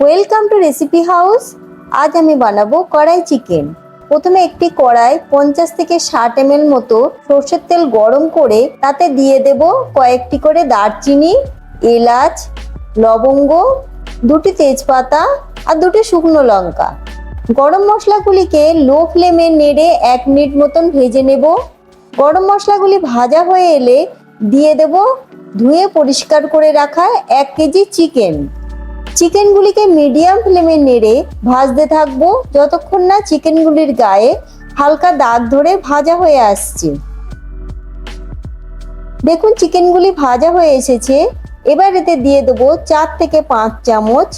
Welcome to recipe house আজ আমি বানাবো কড়াই চিকেন প্রথমে একটি কড়াই পঞ্চাশ থেকে ষাট এম মতো সর্ষের তেল গরম করে তাতে দিয়ে দেব কয়েকটি করে দারচিনি, এলাচ, লবঙ্গ, দুটি তেজপাতা আর দুটি শুকনো লঙ্কা। গরম মশলাগুলিকে লো ফ্লেমে নেড়ে এক মিনিট মতন ভেজে নেব। গরম মশলাগুলি ভাজা হয়ে এলে দিয়ে দেব ধুয়ে পরিষ্কার করে রাখা এক কেজি চিকেন চিকেনগুলিকে মিডিয়াম ফ্লেমে নেড়ে ভাজতে থাকব। যতক্ষণ না চিকেনগুলির গায়ে হালকা দাগ ধরে ভাজা হয়ে আসছে। দেখুন, চিকেনগুলি ভাজা হয়ে এসেছে। এবার এতে দিয়ে দেবো চার থেকে পাঁচ চামচ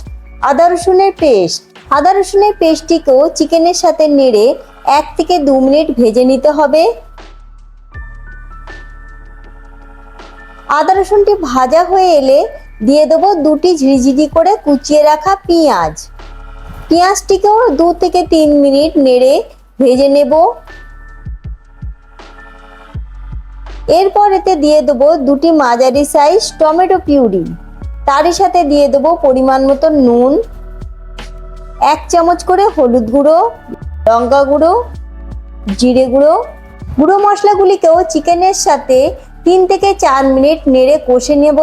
আদা রসুনের পেস্ট। আদা রসুনের পেস্টটিকেও চিকেনের সাথে নেড়ে এক থেকে দু মিনিট ভেজে নিতে হবে। আদা রসুনটি ভাজা হয়ে এলে দিয়ে দেবো দুটি ঝিরিঝিরি করে কুচিয়ে রাখা পেঁয়াজ। পেঁয়াজটিকেও দু থেকে তিন মিনিট নেড়ে ভেজে নেব। এরপর এতে দিয়ে দেবো দুটি মাঝারি সাইজ টমেটো পিউরি। তারই সাথে দিয়ে দেবো পরিমাণ মতো নুন। এক চামচ করে হলুদ গুঁড়ো, লঙ্কা গুঁড়ো, জিরে গুঁড়ো। গুঁড়ো মশলাগুলিকেও চিকেনের সাথে তিন থেকে চার মিনিট নেড়ে কষে নেব।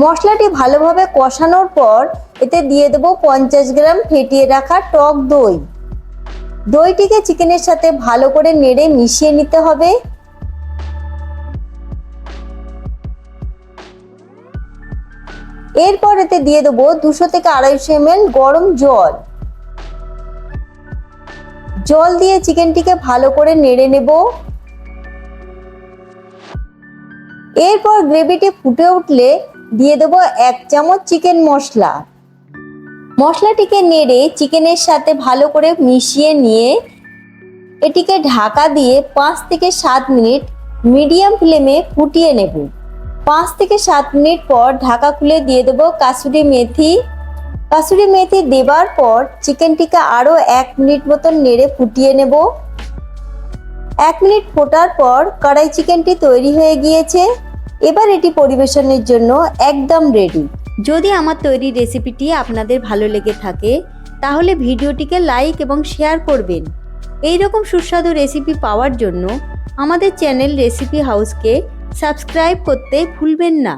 মশলাটি ভালোভাবে কষানোর পর এতে দিয়ে দেবো পঞ্চাশ গ্রাম ফেটিয়ে রাখা টক দই। দইটিকে চিকেনের সাথে ভালো করে নেড়ে মিশিয়ে নিতে হবে। এরপর এতে দিয়ে দেবো দুশো থেকে আড়াইশো এম গরম জল। জল দিয়ে চিকেনটিকে ভালো করে নেড়ে নেব। এরপর গ্রেভিটি ফুটে উঠলে দিয়ে দেবো এক চামচ চিকেন মশলা। মশলাটিকে নেড়ে চিকেনের সাথে ভালো করে মিশিয়ে নিয়ে এটিকে ঢাকা দিয়ে পাঁচ থেকে সাত মিনিট মিডিয়াম ফ্লেমে ফুটিয়ে নেব। পাঁচ থেকে সাত মিনিট পর ঢাকা খুলে দিয়ে দেবো কাসুরি মেথি। কাসুরি মেথি দেবার পর চিকেনটিকে আরও এক মিনিট মতন নেড়ে ফুটিয়ে নেব। এক মিনিট ফোটার পর কড়াই চিকেনটি তৈরি হয়ে গিয়েছে। এবার এটি পরিবেশনের জন্য একদম রেডি যদি আমার তৈরি রেসিপিটি আপনাদের ভালো লেগে থাকে, তাহলে ভিডিওটিকে লাইক এবং শেয়ার করবেন। এই রকম সুস্বাদু রেসিপি পাওয়ার জন্য আমাদের চ্যানেল রেসিপি হাউসকে সাবস্ক্রাইব করতে ভুলবেন না।